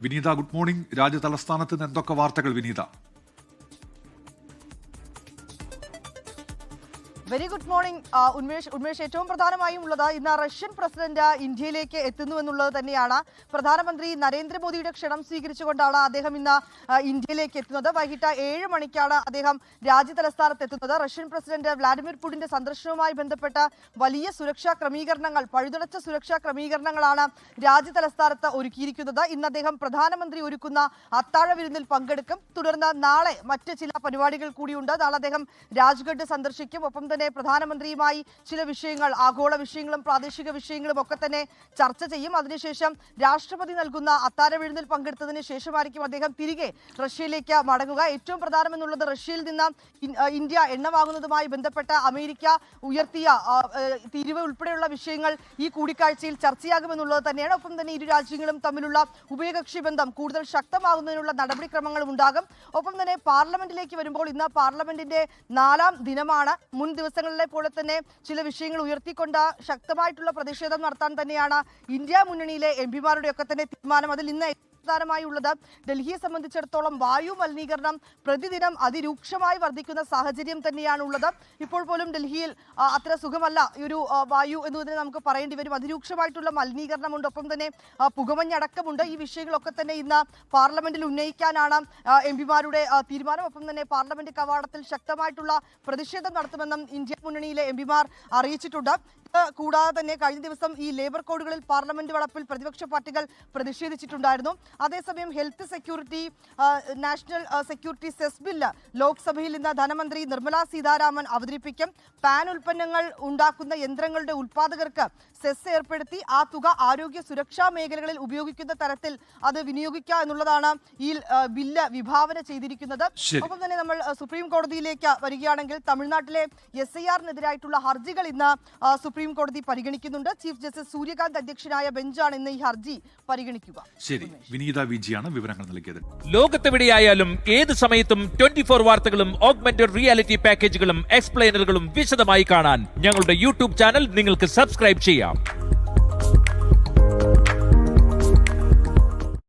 വിനീത good morning. രാജ്യ തലസ്ഥാനത്ത് നിന്ന് എന്തൊക്കെ വാർത്തകൾ Vineetha? Very good morning Unmesh Unmesh ഏറ്റവും പ്രധാനമായും ഉള്ളത് ഇന്ന് റഷ്യൻ പ്രസിഡന്റ് ഇന്ത്യയിലേക്ക് എത്തുന്നു എന്നുള്ളത് തന്നെയാണ്. പ്രധാനമന്ത്രി നരേന്ദ്രമോദിയുടെ ക്ഷണം സ്വീകരിച്ചുകൊണ്ടാണ് അദ്ദേഹം ഇന്ന് ഇന്ത്യയിലേക്ക് എത്തുന്നത്. വൈകിട്ട് ഏഴ് മണിക്കാണ് അദ്ദേഹം രാജ്യ തലസ്ഥാനത്ത് എത്തുന്നത് റഷ്യൻ പ്രസിഡന്റ് വ്ളാഡിമിർ പുടിന്റെ സന്ദർശനവുമായി ബന്ധപ്പെട്ട വലിയ സുരക്ഷാ ക്രമീകരണങ്ങൾ പഴുതടച്ച സുരക്ഷാ ക്രമീകരണങ്ങളാണ് രാജ്യ തലസ്ഥാനത്ത് ഒരുക്കിയിരിക്കുന്നത്. ഇന്ന് അദ്ദേഹം പ്രധാനമന്ത്രി ഒരുക്കുന്ന അത്താഴ വിരുന്നിൽ പങ്കെടുക്കും. തുടർന്ന് നാളെ മറ്റ് ചില പരിപാടികൾ കൂടിയുണ്ട്. നാളെ അദ്ദേഹം രാജ്ഘട്ട് സന്ദർശിക്കും. ഒപ്പം തന്നെ പ്രധാനമന്ത്രിയുമായി ചില വിഷയങ്ങൾ ആഗോള വിഷയങ്ങളും പ്രാദേശിക വിഷയങ്ങളും ഒക്കെ തന്നെ ചർച്ച ചെയ്യും. അതിനുശേഷം രാഷ്ട്രപതി നൽകുന്ന അത്താരവിഴുന്നിൽ പങ്കെടുത്തതിന് ശേഷമായിരിക്കും അദ്ദേഹം തിരികെ റഷ്യയിലേക്ക് മടങ്ങുക. ഏറ്റവും പ്രധാനമെന്നുള്ളത് റഷ്യയിൽ നിന്ന് ഇന്ത്യ എണ്ണ വാങ്ങുന്നതുമായി ബന്ധപ്പെട്ട അമേരിക്ക ഉയർത്തിയ തിരിവ് ഉൾപ്പെടെയുള്ള വിഷയങ്ങൾ ഈ കൂടിക്കാഴ്ചയിൽ ചർച്ചയാകുമെന്നുള്ളത് തന്നെയാണ്. ഒപ്പം തന്നെ ഇരു രാജ്യങ്ങളും തമ്മിലുള്ള ഉഭയകക്ഷി ബന്ധം കൂടുതൽ ശക്തമാകുന്നതിനുള്ള നടപടിക്രമങ്ങളും ഉണ്ടാകും. ഒപ്പം തന്നെ പാർലമെന്റിലേക്ക് വരുമ്പോൾ ഇന്ന് പാർലമെന്റിന്റെ നാലാം ദിനമാണ്. മുൻ ദിവസങ്ങളിലെ പോലെ തന്നെ ചില വിഷയങ്ങൾ ഉയർത്തിക്കൊണ്ട് ശക്തമായിട്ടുള്ള പ്രതിഷേധം നടത്താൻ തന്നെയാണ് ഇന്ത്യ മുന്നണിയിലെ എം പിമാരുടെ ഒക്കെ തന്നെ തീരുമാനം. അതിൽ ഇന്ന് ഉള്ളത് ഡൽഹിയെ സംബന്ധിച്ചിടത്തോളം വായു മലിനീകരണം പ്രതിദിനം അതിരൂക്ഷമായി വർദ്ധിക്കുന്ന സാഹചര്യം തന്നെയാണ് ഉള്ളത് ഇപ്പോൾ പോലും ഡൽഹിയിൽ അത്ര സുഖമല്ല ഈ ഒരു വായു എന്ന് തന്നെ നമുക്ക് പറയേണ്ടി വരും. അതിരൂക്ഷമായിട്ടുള്ള മലിനീകരണമുണ്ട്. ഒപ്പം തന്നെ പുകമഞ്ഞടക്കമുണ്ട്. ഈ വിഷയങ്ങളൊക്കെ തന്നെ ഇന്ന് പാർലമെന്റിൽ ഉന്നയിക്കാനാണ് എം പിമാരുടെ തീരുമാനം. ഒപ്പം തന്നെ പാർലമെന്റ് കവാടത്തിൽ ശക്തമായിട്ടുള്ള പ്രതിഷേധം നടത്തുമെന്നും ഇന്ത്യ മുന്നണിയിലെ എം പിമാർ അറിയിച്ചിട്ടുണ്ട്. കൂടാതെ തന്നെ കഴിഞ്ഞ ദിവസം ഈ ലേബർ കോഡുകളിൽ പാർലമെന്റ് വളപ്പിൽ പ്രതിപക്ഷ പാർട്ടികൾ പ്രതിഷേധിച്ചിട്ടുണ്ടായിരുന്നു. അതേസമയം health security national security cess bill ലോക്സഭയിൽ ഇന്ന് ധനമന്ത്രി നിർമ്മല സീതാരാമൻ അവതരിപ്പിക്കും. പാൻ ഉൽപ്പന്നങ്ങൾ ഉണ്ടാക്കുന്ന യന്ത്രങ്ങളുടെ ഉൽപ്പാദകർക്ക് സെസ് ഏർപ്പെടുത്തി ആ തുക ആരോഗ്യ സുരക്ഷാ മേഖലകളിൽ ഉപയോഗിക്കുന്ന തരത്തിൽ അത് വിനിയോഗിക്കുക എന്നുള്ളതാണ് ഈ ബില്ല് വിഭാവന ചെയ്തിരിക്കുന്നത്. ഒപ്പം തന്നെ നമ്മൾ സുപ്രീം കോടതിയിലേക്ക് വരികയാണെങ്കിൽ തമിഴ്നാട്ടിലെ എസ് ഐ ആറിനെതിരായിട്ടുള്ള ഹർജികൾ ഇന്ന് ആ, സുപ്രീം കോടതി പരിഗണിക്കുന്നുണ്ട്. ചീഫ് ജസ്റ്റിസ് സൂര്യകാന്ത് അധ്യക്ഷനായ ബെഞ്ചാണ് ഇന്ന് ഈ ഹർജി പരിഗണിക്കുക. ശരി വിനീത വിജിയാണ് വിവരങ്ങൾ നൽകിയത്. ലോകത്തെവിടെയായാലും ഏത് സമയത്തും ട്വന്റി ഫോർ വാർത്തകളും ഓഗ്മെന്റഡ് റിയാലിറ്റി പാക്കേജുകളും എക്സ്പ്ലെയിനറുകളും വിശദമായി കാണാൻ ഞങ്ങളുടെ യൂട്യൂബ് ചാനൽ നിങ്ങൾക്ക് സബ്സ്ക്രൈബ് ചെയ്യാം.